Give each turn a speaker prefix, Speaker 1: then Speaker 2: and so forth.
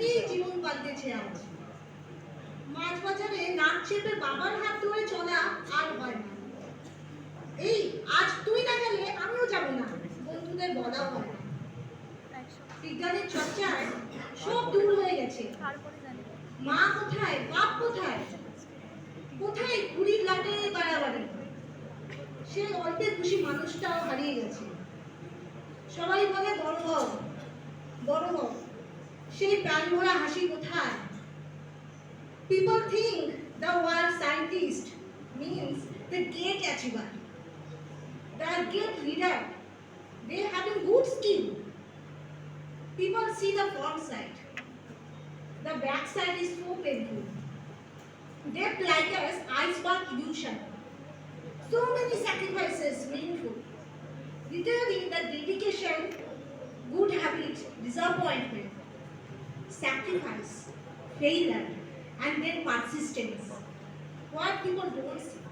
Speaker 1: থেকেই জীবন পাল্টেছে আজ মাছ বাজারে নাক চেপে বাবার হাত ধরে চলা আর হয় না। এই, আজ তুই না গেলে আমিও যাব না। বন্ধুদের বলাও হয় বিজ্ঞানের চর্চায় সব দূর হয়ে গেছে। মা কোথায়, বাপ কোথায়? কোথায় কুড়ির লাটে বাড়াবাড়ি? সে অল্পে খুশি মানুষটাও হারিয়ে গেছে। সবাই বলে, বড় হও বড় হও। সেই প্রাণ ভরা হাসি কোথায় People think the word scientist means the great achiever, the great leader. They have a good skill. People see the front side. The back side is so painful. Depth like us, iceberg illusion. So many sacrifices meaningful. Literally the dedication, good habit, disappointment, sacrifice, failure, and then persistence. What people don't see.